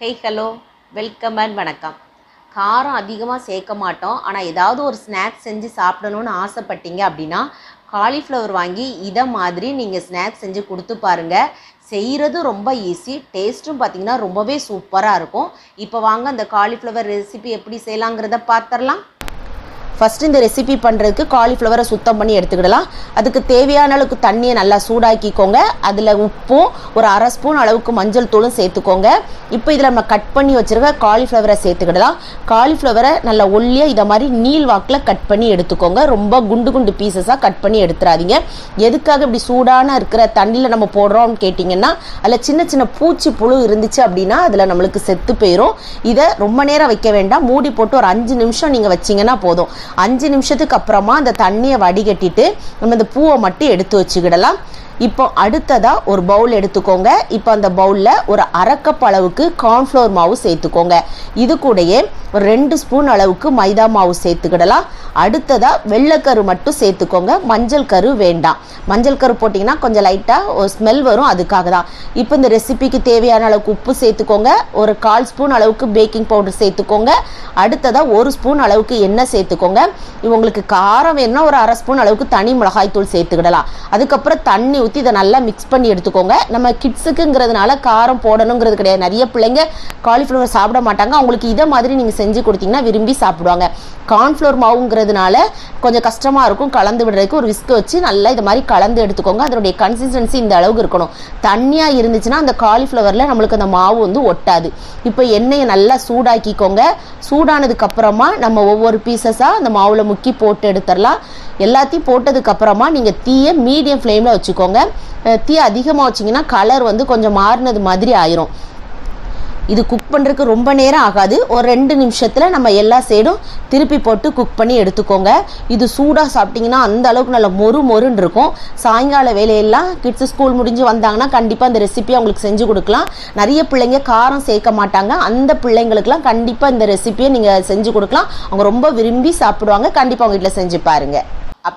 Hey hello welcome and வணக்கம். காரம் அதிகமாக சேர்க்க மாட்டோம். ஆனால் ஏதாவது ஒரு ஸ்நாக்ஸ் செஞ்சு சாப்பிடணும்னு ஆசைப்பட்டீங்க அப்படின்னா காலிஃப்ளவர் வாங்கி இதை மாதிரி நீங்கள் ஸ்நாக்ஸ் செஞ்சு கொடுத்து பாருங்கள் செய்கிறது ரொம்ப ஈஸி டேஸ்ட்டும் பார்த்தீங்கன்னா ரொம்பவே சூப்பராக இருக்கும். இப்போ வாங்க அந்த காலிஃப்ளவர் ரெசிபி எப்படி செய்யலாங்கிறத பார்த்துடலாம். ஃபஸ்ட்டு இந்த ரெசிபி பண்ணுறதுக்கு காலிஃப்ளவரை சுத்தம் பண்ணி எடுத்துக்கிடலாம். அதுக்கு தேவையான அளவுக்கு தண்ணியை நல்லா சூடாக்கிக்கோங்க. அதில் உப்பும் ஒரு அரை ஸ்பூன் அளவுக்கு மஞ்சள் தூளும் சேர்த்துக்கோங்க. இப்போ இதில் நம்ம கட் பண்ணி வச்சுருக்க காலிஃப்ளவரை சேர்த்துக்கிடலாம். காலிஃப்ளவரை நல்லா ஒல்லியாக இதை மாதிரி நீள் வாக்கில் கட் பண்ணி எடுத்துக்கோங்க. ரொம்ப குண்டு குண்டு பீசஸாக கட் பண்ணி எடுத்துடாதீங்க எதுக்காக இப்படி சூடான இருக்கிற தண்ணியில் நம்ம போடுறோம்னு கேட்டிங்கன்னா அதில் சின்ன சின்ன பூச்சி புழு இருந்துச்சு அப்படின்னா அதில் நம்மளுக்கு செத்து போயிடும் இதை ரொம்ப நேரம் வைக்க வேண்டாம். மூடி போட்டு ஒரு அஞ்சு நிமிஷம் நீங்கள் வச்சிங்கன்னா போதும். அஞ்சு நிமிஷத்துக்கு அப்புறமா அந்த தண்ணியை வடிகட்டிட்டு நம்ம இந்த பூவை மட்டும் எடுத்து வச்சுக்கிடலாம். இப்போ அடுத்ததாக ஒரு பவுல் எடுத்துக்கோங்க. இப்போ அந்த பவுலில் ஒரு அரை அளவுக்கு கார்ன்ஃப்ளோர் மாவு சேர்த்துக்கோங்க. இது கூடயே ஒரு ரெண்டு ஸ்பூன் அளவுக்கு மைதா மாவு சேர்த்துக்கிடலாம். அடுத்ததாக வெள்ளைக்கரு மட்டும் சேர்த்துக்கோங்க. மஞ்சள் கரு வேண்டாம். மஞ்சள் கரு போட்டிங்கன்னா கொஞ்சம் லைட்டாக ஒரு ஸ்மெல் வரும். அதுக்காக தான். இப்போ இந்த ரெசிபிக்கு தேவையான அளவுக்கு உப்பு சேர்த்துக்கோங்க. ஒரு கால் ஸ்பூன் அளவுக்கு பேக்கிங் பவுடர் சேர்த்துக்கோங்க. அடுத்ததாக ஒரு ஸ்பூன் அளவுக்கு எண்ணெய் சேர்த்துக்கோங்க. இவங்களுக்கு காரம் வேணும்னா ஒரு அரை ஸ்பூன் அளவுக்கு தனி மிளகாய் தூள் சேர்த்துக்கிடலாம். அதுக்கப்புறம் தண்ணி ஊற்றி இதை நல்லா மிக்ஸ் பண்ணி எடுத்துக்கோங்க. நம்ம கிட்ஸுக்குங்கிறதுனால காரம் போடணுங்கிறது கிடையாது. நிறைய பிள்ளைங்க காலிஃப்ளவர் சாப்பிட மாட்டாங்க. அவங்களுக்கு இதை மாதிரி நீங்கள் செஞ்சு கொடுத்தீங்கன்னா விரும்பி சாப்பிடுவாங்க. கார்ன்ஃப்ளோர் மாவுங்கிறதுனால கொஞ்சம் கஷ்டமாக இருக்கும். கலந்து விடுறதுக்கு ஒரு விஸ்க் வச்சு நல்லா இது மாதிரி கலந்து எடுத்துக்கோங்க. அதனுடைய கன்சிஸ்டன்சி இந்த அளவுக்கு இருக்கணும். தண்ணியாக இருந்துச்சுன்னா அந்த காலிஃப்ளவரில் நம்மளுக்கு அந்த மாவு வந்து ஒட்டாது. இப்போ எண்ணெயை நல்லா சூடாக்கிக்கோங்க. சூடானதுக்கப்புறமா நம்ம ஒவ்வொரு பீசஸாக அந்த மாவில் முக்கி போட்டு எடுத்துடலாம் எல்லாத்தையும் போட்டதுக்கப்புறமா நீங்கள் தீயை மீடியம் ஃப்ளேமில் வச்சுக்கோங்க. வச்சுக்கோங்க தீ அதிகமாக வச்சிங்கன்னா கலர் வந்து கொஞ்சம் மாறினது மாதிரி ஆயிரும். இது குக் பண்ணுறதுக்கு ரொம்ப நேரம் ஆகாது. ஒரு ரெண்டு நிமிஷத்தில் நம்ம எல்லா சைடும் திருப்பி போட்டு குக் பண்ணி எடுத்துக்கோங்க. இது சூடாக சாப்பிட்டிங்கன்னா அந்த அளவுக்கு நல்லா மொறு மொறுன்னு இருக்கும். சாயங்கால வேலையெல்லாம் கிட்ஸ் ஸ்கூல் முடிஞ்சு வந்தாங்கன்னா கண்டிப்பாக அந்த ரெசிபி அவங்களுக்கு செஞ்சு கொடுக்கலாம். நிறைய பிள்ளைங்க காரம் சேர்க்க மாட்டாங்க. அந்த பிள்ளைங்களுக்குலாம் கண்டிப்பாக இந்த ரெசிபியை நீங்கள் செஞ்சு கொடுக்கலாம். அவங்க ரொம்ப விரும்பி சாப்பிடுவாங்க. கண்டிப்பாக அவங்க வீட்டில் செஞ்சு பாருங்கள்